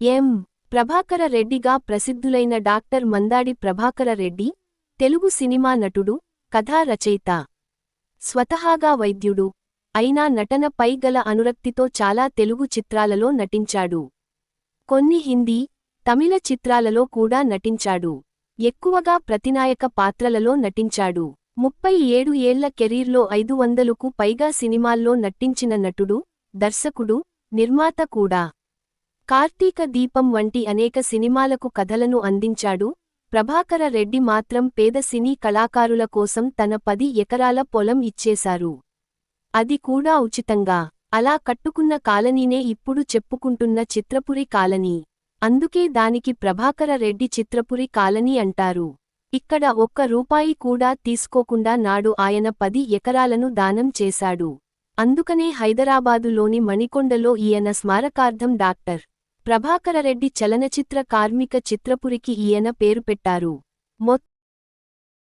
ఎం. ప్రభాకర రెడ్డిగా ప్రసిద్ధులైన doctor Mandadi Prabhakara Reddy Telugu cinema నటుడు కథా రచయిత. స్వతహాగా వైద్యుడు. అయినా నటనపై గల అనురక్తితో చాలా తెలుగు చిత్రాలలో నటించాడు. కొన్ని హిందీ తమిళ చిత్రాలలో కూడా నటించాడు. ఎక్కువగా ప్రతినాయక పాత్రలలో నటించాడు. ముప్పై ఏడు ఏళ్ళ కెరీర్లో ఐదు వందలకు పైగా సినిమాల్లో నటించిన నటుడు దర్శకుడు నిర్మాత కూడా. కార్తీక దీపం వంటి అనేక సినిమాలకు కథలను అందించాడు. ప్రభాకర రెడ్డి మాత్రం పేద సినీ కళాకారుల కోసం తన పది ఎకరాల పొలం ఇచ్చేశారు. అది కూడా ఉచితంగా. అలా కట్టుకున్న కాలనీనే ఇప్పుడు చెప్పుకుంటున్న చిత్రపురి కాలనీ. అందుకే దానికి ప్రభాకర రెడ్డి చిత్రపురి కాలనీ అంటారు. ఇక్కడ ఒక్క రూపాయి కూడా తీసుకోకుండా నాడు ఆయన పది ఎకరాలను దానం చేశాడు. అందుకనే హైదరాబాదులోని మణికొండలో ఈయన స్మారకార్థం డాక్టర్. ప్రభాకరరెడ్డి చలనచిత్ర కార్మిక చిత్రపురికి ఈయన పేరు పెట్టారు. మొత్తం